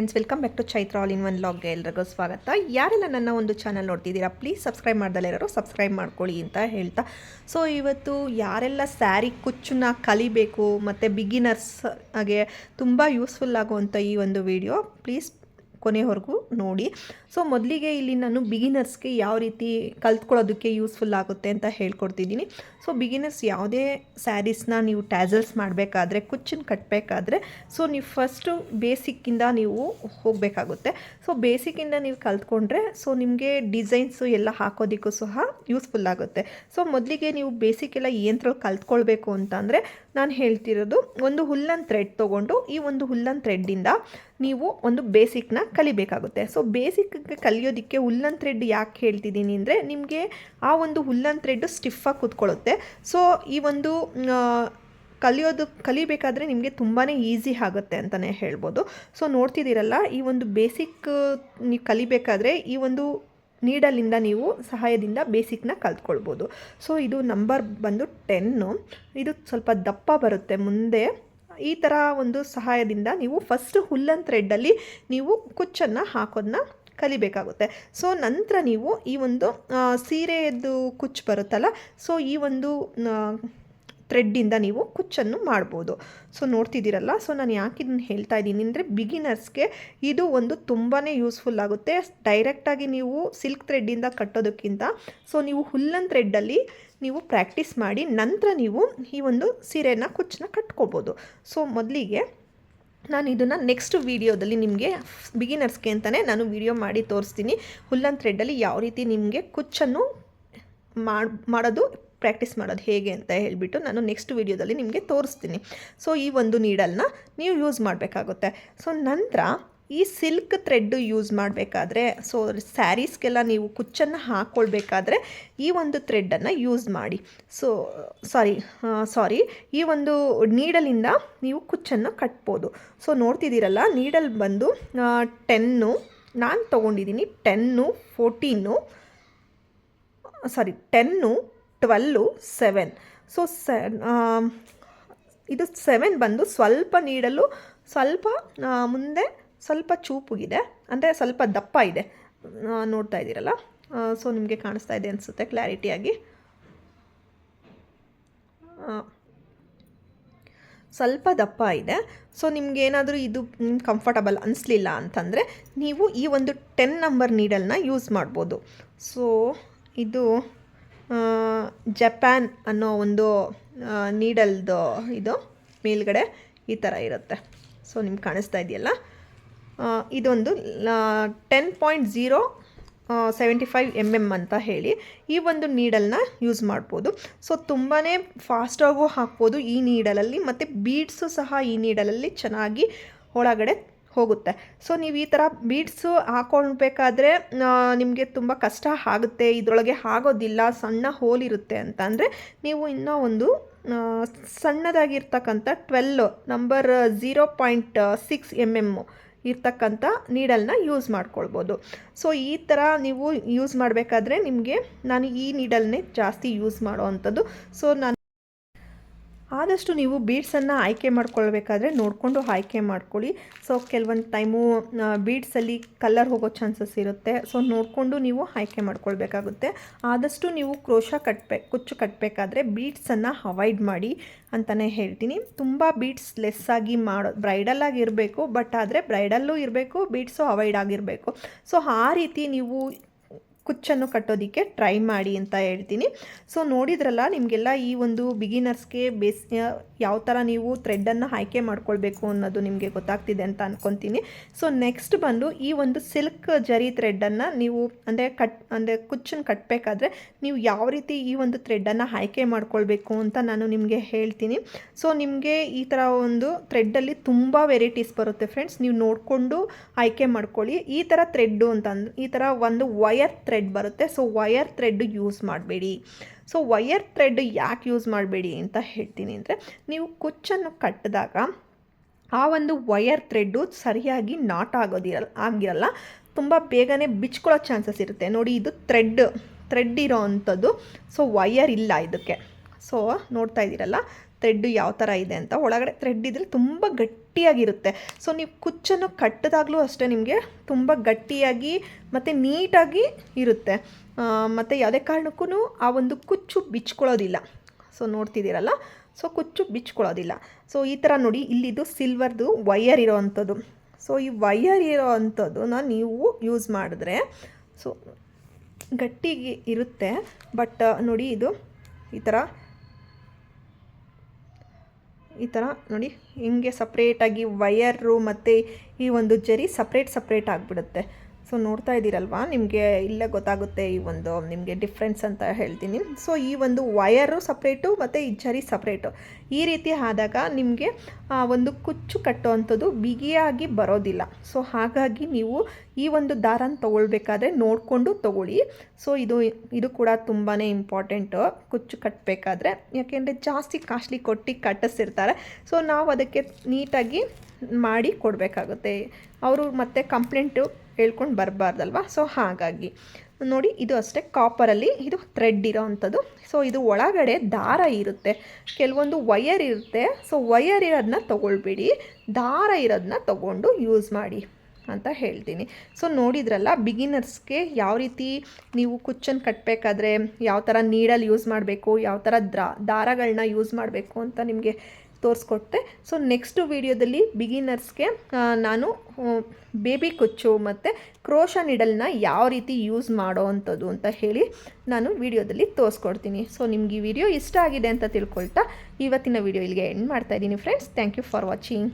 Friends welcome back to Chaitra all in one ಲಾಗ್ಗೆ ಎಲ್ರಿಗೂ ಸ್ವಾಗತ. ಯಾರೆಲ್ಲ ನನ್ನ ಒಂದು ಚಾನಲ್ ನೋಡ್ತಿದ್ದೀರಾ ಪ್ಲೀಸ್ ಸಬ್ಸ್ಕ್ರೈಬ್ ಮಾಡ್ದಲ್ಲ ಇರೋರು ಸಬ್ಸ್ಕ್ರೈಬ್ ಮಾಡ್ಕೊಳ್ಳಿ ಅಂತ ಹೇಳ್ತಾ. ಸೊ ಇವತ್ತು ಯಾರೆಲ್ಲ ಸ್ಯಾರಿ ಕುಚ್ಚನ್ನ ಕಲಿಬೇಕು, ಮತ್ತು ಬಿಗಿನರ್ಸ್ ಹಾಗೆ ತುಂಬ ಯೂಸ್ಫುಲ್ ಆಗುವಂಥ ಈ ಒಂದು ವಿಡಿಯೋ ಪ್ಲೀಸ್ ಕೊನೆವರೆಗೂ ನೋಡಿ. ಸೊ ಮೊದಲಿಗೆ ಇಲ್ಲಿ ನಾನು ಬಿಗಿನರ್ಸ್ಗೆ ಯಾವ ರೀತಿ ಕಲ್ತ್ಕೊಳ್ಳೋದಕ್ಕೆ ಯೂಸ್ಫುಲ್ ಆಗುತ್ತೆ ಅಂತ ಹೇಳ್ಕೊಡ್ತಿದ್ದೀನಿ. ಸೊ ಬಿಗಿನರ್ಸ್ ಯಾವುದೇ ಸ್ಯಾರೀಸ್ನ ನೀವು ಟ್ಯಾಸಲ್ಸ್ ಮಾಡಬೇಕಾದ್ರೆ ಕುಚ್ಚನ್ನು ಕಟ್ಟಬೇಕಾದ್ರೆ ಸೊ ನೀವು ಫಸ್ಟು ಬೇಸಿಕ್ಕಿಂದ ನೀವು ಹೋಗಬೇಕಾಗುತ್ತೆ. ಸೊ ಬೇಸಿಕ್ಕಿಂದ ನೀವು ಕಲ್ತ್ಕೊಂಡ್ರೆ ಸೊ ನಿಮಗೆ ಡಿಸೈನ್ಸು ಎಲ್ಲ ಹಾಕೋದಕ್ಕೂ ಸಹ ಯೂಸ್ಫುಲ್ ಆಗುತ್ತೆ. ಸೊ ಮೊದಲಿಗೆ ನೀವು ಬೇಸಿಕ್ ಎಲ್ಲ ಏನ್ರ ಕಲ್ತ್ಕೊಳ್ಬೇಕು ಅಂತಂದರೆ, ನಾನು ಹೇಳ್ತಿರೋದು ಒಂದು ಹುಲ್ಲನ್ ಥ್ರೆಡ್ ತೊಗೊಂಡು ಈ ಒಂದು ಹುಲ್ಲನ್ ಥ್ರೆಡ್ಡಿಂದ ನೀವು ಒಂದು ಬೇಸಿಕ್ನ ಕಲಿಬೇಕಾಗುತ್ತೆ. ಸೊ ಬೇಸಿಕ್ ಕಲಿಯೋದಕ್ಕೆ ಉಲ್ಲನ್ ಥ್ರೆಡ್ ಯಾಕೆ ಹೇಳ್ತಿದ್ದೀನಿ ಅಂದರೆ, ನಿಮಗೆ ಆ ಒಂದು ಉಲ್ಲನ್ ಥ್ರೆಡ್ ಸ್ಟಿಫಾಗಿ ಕೂತ್ಕೊಳ್ಳುತ್ತೆ. ಸೊ ಈ ಒಂದು ಕಲಿಯೋದು, ಕಲಿಬೇಕಾದ್ರೆ ನಿಮಗೆ ತುಂಬಾ ಈಸಿ ಆಗುತ್ತೆ ಅಂತಲೇ ಹೇಳ್ಬೋದು. ಸೊ ನೋಡ್ತಿದ್ದೀರಲ್ಲ, ಈ ಒಂದು ಬೇಸಿಕ್ ನೀವು ಕಲಿಬೇಕಾದ್ರೆ ಈ ಒಂದು ನೀಡಲಿಂದ ನೀವು ಸಹಾಯದಿಂದ ಬೇಸಿಕ್ನ ಕಲ್ತ್ಕೊಳ್ಬೋದು. ಸೊ ಇದು ನಂಬರ್ ಬಂದು ಟೆನ್ನು ಇದು ಸ್ವಲ್ಪ ದಪ್ಪ ಬರುತ್ತೆ. ಮುಂದೆ ಈ ಥರ ಒಂದು ಸಹಾಯದಿಂದ ನೀವು ಫಸ್ಟ್ ಹುಲ್ಲನ್ ಥ್ರೆಡ್ಡಲ್ಲಿ ನೀವು ಕುಚ್ಚನ್ನು ಹಾಕೋದನ್ನ ಕಲಿಬೇಕಾಗುತ್ತೆ. ಸೊ ನಂತರ ನೀವು ಈ ಒಂದು ಸೀರೆಯದ್ದು ಕುಚ್ಚು ಬರುತ್ತಲ್ಲ ಸೊ ಈ ಒಂದು ಥ್ರೆಡ್ಡಿಂದ ನೀವು ಕುಚ್ಚನ್ನು ಮಾಡ್ಬೋದು. ಸೊ, ನೋಡ್ತಿದ್ದೀರಲ್ಲ? ಸೊ, ನಾನು ಯಾಕೆ ಇದನ್ನು ಹೇಳ್ತಾ ಇದ್ದೀನಿ ಅಂದರೆ ಬಿಗಿನರ್ಸ್ಗೆ ಇದು ಒಂದು ತುಂಬಾ ಯೂಸ್ಫುಲ್ ಆಗುತ್ತೆ. ಡೈರೆಕ್ಟಾಗಿ ನೀವು ಸಿಲ್ಕ್ ಥ್ರೆಡ್ಡಿಂದ ಕಟ್ಟೋದಕ್ಕಿಂತ ಸೊ, ನೀವು ಹುಲ್ಲನ್ ಥ್ರೆಡ್ಡಲ್ಲಿ ನೀವು ಪ್ರಾಕ್ಟೀಸ್ ಮಾಡಿ ನಂತರ ನೀವು ಈ ಒಂದು ಸೀರೆನ ಕುಚ್ಚನ್ನ ಕಟ್ಕೋಬೋದು. ಸೊ, ಮೊದಲಿಗೆ ನಾನು ಇದನ್ನು ನೆಕ್ಸ್ಟ್ ವೀಡಿಯೋದಲ್ಲಿ ನಿಮಗೆ ಬಿಗಿನರ್ಸ್ಗೆ ಅಂತಲೇ ನಾನು ವಿಡಿಯೋ ಮಾಡಿ ತೋರಿಸ್ತೀನಿ. ಹುಲ್ಲನ್ ಥ್ರೆಡ್ಡಲ್ಲಿ ಯಾವ ರೀತಿ ನಿಮಗೆ ಕುಚ್ಚನ್ನು ಮಾಡ್, ಮಾಡೋದು ಪ್ರಾಕ್ಟೀಸ್ ಮಾಡೋದು ಹೇಗೆ ಅಂತ ಹೇಳಿಬಿಟ್ಟು ನಾನು ನೆಕ್ಸ್ಟ್ ವೀಡಿಯೋದಲ್ಲಿ ನಿಮಗೆ ತೋರಿಸ್ತೀನಿ. ಸೊ ಈ ಒಂದು ನೀಡಲ್ನ ನೀವು ಯೂಸ್ ಮಾಡಬೇಕಾಗುತ್ತೆ. ಸೊ ನಂತರ ಈ ಸಿಲ್ಕ್ ಥ್ರೆಡ್ಡು ಯೂಸ್ ಮಾಡಬೇಕಾದ್ರೆ ಸೊ ಸ್ಯಾರೀಸ್ಗೆಲ್ಲ ನೀವು ಕುಚ್ಚನ್ನು ಹಾಕ್ಕೊಳ್ಬೇಕಾದ್ರೆ ಈ ಒಂದು ಥ್ರೆಡ್ಡನ್ನು ಯೂಸ್ ಮಾಡಿ. ಸೊ ಸಾರಿ ಸಾರಿ ಈ ಒಂದು ನೀಡಲಿಂದ ನೀವು ಕುಚ್ಚನ್ನು ಕಟ್ಬೋದು. ಸೊ ನೋಡ್ತಿದ್ದೀರಲ್ಲ ನೀಡಲ್ ಬಂದು ಟೆನ್ನು ನಾನು ತೊಗೊಂಡಿದ್ದೀನಿ ten fourteen sorry ten twelve seven. So say ಇದು ಸೆವೆನ್ ಬಂದು ಸ್ವಲ್ಪ ನೀಡಲು ಸ್ವಲ್ಪ ಮುಂದೆ ಸ್ವಲ್ಪ ಚೂಪುಗಿದೆ ಅಂದರೆ ಸ್ವಲ್ಪ ದಪ್ಪ ಇದೆ. ನೋಡ್ತಾ ಇದ್ದೀರಲ್ಲ? ಸೊ ನಿಮಗೆ ಕಾಣಿಸ್ತಾ ಇದೆ ಅನಿಸುತ್ತೆ ಕ್ಲಾರಿಟಿಯಾಗಿ ಸ್ವಲ್ಪ ದಪ್ಪ ಇದೆ. ಸೊ ನಿಮಗೇನಾದರೂ ಇದು ಕಂಫರ್ಟಬಲ್ ಅನಿಸ್ಲಿಲ್ಲ ಅಂತಂದರೆ ನೀವು ಈ ಒಂದು ಟೆನ್ ನಂಬರ್ ನೀಡಲ್ನ ಯೂಸ್ ಮಾಡ್ಬೋದು. ಸೊ ಇದು ಜಪಾನ್ ಅನ್ನೋ ಒಂದು ನೀಡಲ್ದು ಇದು ಮೇಲ್ಗಡೆ ಈ ಥರ ಇರುತ್ತೆ. ಸೊ ನಿಮ್ಗೆ ಕಾಣಿಸ್ತಾ ಇದೆಯಲ್ಲ? ಇದೊಂದು ten point zero seventy five M M ಅಂತ ಹೇಳಿ ಈ ಒಂದು ನೀಡಲ್ನ ಯೂಸ್ ಮಾಡ್ಬೋದು. ಸೊ ತುಂಬಾ ಫಾಸ್ಟಾಗೂ ಹಾಕ್ಬೋದು ಈ ನೀಡಲಲ್ಲಿ, ಮತ್ತು ಬೀಡ್ಸು ಸಹ ಈ ನೀಡಲಲ್ಲಿ ಚೆನ್ನಾಗಿ ಒಳಗಡೆ ಹೋಗುತ್ತೆ. ಸೊ ನೀವು ಈ ಥರ ಬೀಡ್ಸು ಹಾಕೊಳ್ಬೇಕಾದ್ರೆ ನಿಮಗೆ ತುಂಬ ಕಷ್ಟ ಆಗುತ್ತೆ. ಇದರೊಳಗೆ ಆಗೋದಿಲ್ಲ, ಸಣ್ಣ ಹೋಲ್ ಇರುತ್ತೆ ಅಂತ ಅಂದರೆ, ನೀವು ಇನ್ನೂ ಒಂದು ಸಣ್ಣದಾಗಿರ್ತಕ್ಕಂಥ twelve number zero point six M M ಇರ್ತಕ್ಕಂಥ ನೀಡಲ್ನ ಯೂಸ್ ಮಾಡ್ಕೊಳ್ಬೋದು. ಸೊ ಈ ಥರ ನೀವು ಯೂಸ್ ಮಾಡಬೇಕಾದ್ರೆ ನಿಮಗೆ ನಾನು ಈ ನೀಡಲ್ನೇ ಜಾಸ್ತಿ ಯೂಸ್ ಮಾಡೋ ಅಂಥದ್ದು. ಸೊ ನಾನು ಆದಷ್ಟು ನೀವು ಬೀಡ್ಸನ್ನು ಆಯ್ಕೆ ಮಾಡ್ಕೊಳ್ಬೇಕಾದ್ರೆ ನೋಡಿಕೊಂಡು ಆಯ್ಕೆ ಮಾಡ್ಕೊಳ್ಳಿ. ಸೊ ಕೆಲವೊಂದು ಟೈಮು ಬೀಡ್ಸಲ್ಲಿ ಕಲರ್ ಹೋಗೋ ಚಾನ್ಸಸ್ ಇರುತ್ತೆ. ಸೊ ನೋಡಿಕೊಂಡು ನೀವು ಆಯ್ಕೆ ಮಾಡ್ಕೊಳ್ಬೇಕಾಗುತ್ತೆ. ಆದಷ್ಟು ನೀವು ಕ್ರೋಶ ಕಟ್ಟಬೇಕು ಕುಚ್ಚು ಕಟ್ಟಬೇಕಾದ್ರೆ ಬೀಡ್ಸನ್ನು ಅವಾಯ್ಡ್ ಮಾಡಿ ಅಂತಲೇ ಹೇಳ್ತೀನಿ. ತುಂಬ ಬೀಡ್ಸ್ ಲೆಸ್ ಆಗಿ ಮಾಡೋ ಬ್ರೈಡಲ್ ಆಗಿರಬೇಕು ಬಟ್ ಆದರೆ ಬ್ರೈಡಲ್ಲೂ ಇರಬೇಕು ಬೀಡ್ಸು ಅವಾಯ್ಡ್ ಆಗಿರಬೇಕು. ಸೊ ಆ ರೀತಿ ನೀವು ಕುಚ್ಚನ್ನು ಕಟ್ಟೋದಕ್ಕೆ ಟ್ರೈ ಮಾಡಿ ಅಂತ ಹೇಳ್ತೀನಿ. ಸೊ ನೋಡಿದ್ರಲ್ಲ, ನಿಮಗೆಲ್ಲ ಈ ಒಂದು ಬಿಗಿನರ್ಸ್ಗೆ ಬೇಸ್ ಯಾವ ಥರ ನೀವು ಥ್ರೆಡ್ಡನ್ನು ಆಯ್ಕೆ ಮಾಡ್ಕೊಳ್ಬೇಕು ಅನ್ನೋದು ನಿಮಗೆ ಗೊತ್ತಾಗ್ತಿದೆ ಅಂತ ಅಂದ್ಕೊತೀನಿ ಸೊ ನೆಕ್ಸ್ಟ್ ಬಂದು ಈ ಒಂದು ಸಿಲ್ಕ್ ಜರಿ ಥ್ರೆಡ್ಡನ್ನು ನೀವು, ಅಂದರೆ ಕಟ್ ಅಂದರೆ ಕುಚ್ಚನ್ನು ಕಟ್ಟಬೇಕಾದ್ರೆ ನೀವು ಯಾವ ರೀತಿ ಈ ಒಂದು ಥ್ರೆಡ್ಡನ್ನು ಆಯ್ಕೆ ಮಾಡ್ಕೊಳ್ಬೇಕು ಅಂತ ನಾನು ನಿಮಗೆ ಹೇಳ್ತೀನಿ. ಸೊ ನಿಮಗೆ ಈ ಥರ ಒಂದು ಥ್ರೆಡ್ಡಲ್ಲಿ ತುಂಬ ವೆರೈಟೀಸ್ ಬರುತ್ತೆ ಫ್ರೆಂಡ್ಸ್ ನೀವು ನೋಡಿಕೊಂಡು ಆಯ್ಕೆ ಮಾಡ್ಕೊಳ್ಳಿ. ಈ ಥರ ಥ್ರೆಡ್ಡು ಅಂತಂದು ಈ ಥರ ಒಂದು ವಯರ್ ಥ್ರೆಡ್ ಬರುತ್ತೆ. ಸೊ ವಯರ್ ಥ್ರೆಡ್ ಯೂಸ್ ಮಾಡಬೇಡಿ. ಸೊ ವಯರ್ ಥ್ರೆಡ್ ಯಾಕೆ ಯೂಸ್ ಮಾಡಬೇಡಿ ಅಂತ ಹೇಳ್ತೀನಿ ಅಂದರೆ, ನೀವು ಕುಚ್ಚನ್ನು ಕಟ್ಟಿದಾಗ ಆ ಒಂದು ವಯರ್ ಥ್ರೆಡ್ಡು ಸರಿಯಾಗಿ ನಾಟ್ ಆಗೋದಿರಲ್ಲ ಆಗಿರಲ್ಲ. ತುಂಬ ಬೇಗನೆ ಬಿಚ್ಕೊಳ್ಳೋ ಚಾನ್ಸಸ್ ಇರುತ್ತೆ. ನೋಡಿ, ಇದು ಥ್ರೆಡ್ ಥ್ರೆಡ್ ಇರೋ ಅಂಥದ್ದು. ಸೊ ವಯರ್ ಇಲ್ಲ ಇದಕ್ಕೆ. ಸೊ ನೋಡ್ತಾ ಇದ್ದೀರಲ್ಲ ಥ್ರೆಡ್ಡು ಯಾವ ಥರ ಇದೆ ಅಂತ. ಒಳಗಡೆ ಥ್ರೆಡ್ ಇದ್ದರೆ ತುಂಬ ಗಟ್ಟಿ ಗಟ್ಟಿಯಾಗಿರುತ್ತೆ. ಸೊ ನೀವು ಕುಚ್ಚನ್ನು ಕಟ್ಟದಾಗಲೂ ಅಷ್ಟೇ ನಿಮಗೆ ತುಂಬ ಗಟ್ಟಿಯಾಗಿ ಮತ್ತು ನೀಟಾಗಿ ಇರುತ್ತೆ. ಮತ್ತು ಯಾವುದೇ ಕಾರಣಕ್ಕೂ ಆ ಒಂದು ಕುಚ್ಚು ಬಿಚ್ಕೊಳ್ಳೋದಿಲ್ಲ. ಸೊ ನೋಡ್ತಿದ್ದೀರಲ್ಲ? ಸೊ ಕುಚ್ಚು ಬಿಚ್ಕೊಳ್ಳೋದಿಲ್ಲ. ಸೊ ಈ ಥರ ನೋಡಿ, ಇಲ್ಲಿದು ಸಿಲ್ವರ್ದು ವೈಯರ್ ಇರೋ ಅಂಥದ್ದು ಸೊ ಈ ವೈಯರ್ ಇರೋ ಅಂಥದ್ದನ್ನ ನೀವು ಯೂಸ್ ಮಾಡಿದ್ರೆ ಸೊ ಗಟ್ಟಿಗೆ ಇರುತ್ತೆ. ಬಟ್ ನೋಡಿ ಇದು ಈ ಥರ ಈ ಥರ ನೋಡಿ ಹಿಂಗೆ ಸಪ್ರೇಟಾಗಿ ವಯರು ಮತ್ತು ಈ ಒಂದು ಜರಿ ಸಪ್ರೇಟ್ ಸಪ್ರೇಟ್ ಆಗಿಬಿಡುತ್ತೆ. ಸೊ ನೋಡ್ತಾ ಇದ್ದೀರಲ್ವಾ? ನಿಮಗೆ ಇಲ್ಲೇ ಗೊತ್ತಾಗುತ್ತೆ ಈ ಒಂದು, ನಿಮಗೆ ಡಿಫ್ರೆನ್ಸ್ ಅಂತ ಹೇಳ್ತೀನಿ. ಸೊ ಈ ಒಂದು ವಯರು ಸಪ್ರೇಟು ಮತ್ತು ಈ ಜರಿ ಸಪ್ರೇಟು ಈ ರೀತಿ ಆದಾಗ ನಿಮಗೆ ಒಂದು ಕುಚ್ಚು ಕಟ್ಟುವಂಥದ್ದು ಬಿಗಿಯಾಗಿ ಬರೋದಿಲ್ಲ. ಸೊ ಹಾಗಾಗಿ ನೀವು ಈ ಒಂದು ದಾರನ ತೊಗೊಳ್ಬೇಕಾದ್ರೆ ನೋಡಿಕೊಂಡು ತೊಗೊಳ್ಳಿ. ಸೊ ಇದು ಇದು ಕೂಡ ತುಂಬಾ ಇಂಪಾರ್ಟೆಂಟು ಕುಚ್ಚು ಕಟ್ಟಬೇಕಾದ್ರೆ ಯಾಕೆಂದರೆ ಜಾಸ್ತಿ ಕಾಸ್ಟ್ಲಿ ಕೊಟ್ಟು ಕಟ್ಟಿಸಿರ್ತಾರೆ. ಸೊ ನಾವು ಅದಕ್ಕೆ ನೀಟಾಗಿ ಮಾಡಿ ಕೊಡಬೇಕಾಗುತ್ತೆ. ಅವರು ಮತ್ತೆ ಕಂಪ್ಲೇಂಟು ಹೇಳ್ಕೊಂಡು ಬರಬಾರ್ದಲ್ವ? ಸೊ ಹಾಗಾಗಿ. ನೋಡಿ, ಇದು ಅಷ್ಟೇ ಕಾಪರಲ್ಲಿ ಇದು ಥ್ರೆಡ್ ಇರೋ ಅಂಥದ್ದು ಸೊ ಇದು ಒಳಗಡೆ ದಾರ ಇರುತ್ತೆ. ಕೆಲವೊಂದು ವಯರ್ ಇರುತ್ತೆ. ಸೊ ವಯರ್ ಇರೋದನ್ನ ತೊಗೊಳ್ಬೇಡಿ. ದಾರ ಇರೋದನ್ನ ತೊಗೊಂಡು ಯೂಸ್ ಮಾಡಿ ಅಂತ ಹೇಳ್ತೀನಿ. ಸೊ ನೋಡಿದ್ರಲ್ಲ ಬಿಗಿನರ್ಸ್ಗೆ ಯಾವ ರೀತಿ ನೀವು ಕುಚ್ಚನ್ನು ಕಟ್ಟಬೇಕಾದ್ರೆ ಯಾವ ಥರ ನೀಡಲ್ಲಿ ಯೂಸ್ ಮಾಡಬೇಕು, ಯಾವ ಥರ ದ್ರಾ ದಾರಗಳನ್ನ ಯೂಸ್ ಮಾಡಬೇಕು ಅಂತ ನಿಮಗೆ ತೋರಿಸ್ಕೊಟ್ಟೆ. ಸೊ ನೆಕ್ಸ್ಟು ವೀಡಿಯೋದಲ್ಲಿ ಬಿಗಿನರ್ಸ್ಗೆ ನಾನು ಬೇಬಿ ಕುಚ್ಚು ಮತ್ತು ಕ್ರೋಶ ನಿಡಲ್ನ ಯಾವ ರೀತಿ ಯೂಸ್ ಮಾಡೋ ಅಂಥದ್ದು ಅಂತ ಹೇಳಿ ನಾನು ವಿಡಿಯೋದಲ್ಲಿ ತೋರಿಸ್ಕೊಡ್ತೀನಿ. ಸೊ ನಿಮ್ಗೆ ಈ ವಿಡಿಯೋ ಇಷ್ಟ ಆಗಿದೆ ಅಂತ ತಿಳ್ಕೊಳ್ತಾ ಇವತ್ತಿನ ವಿಡಿಯೋ ಇಲ್ಲಿಗೆ ಎಂಡ್ ಮಾಡ್ತಾಯಿದ್ದೀನಿ friends thank you for watching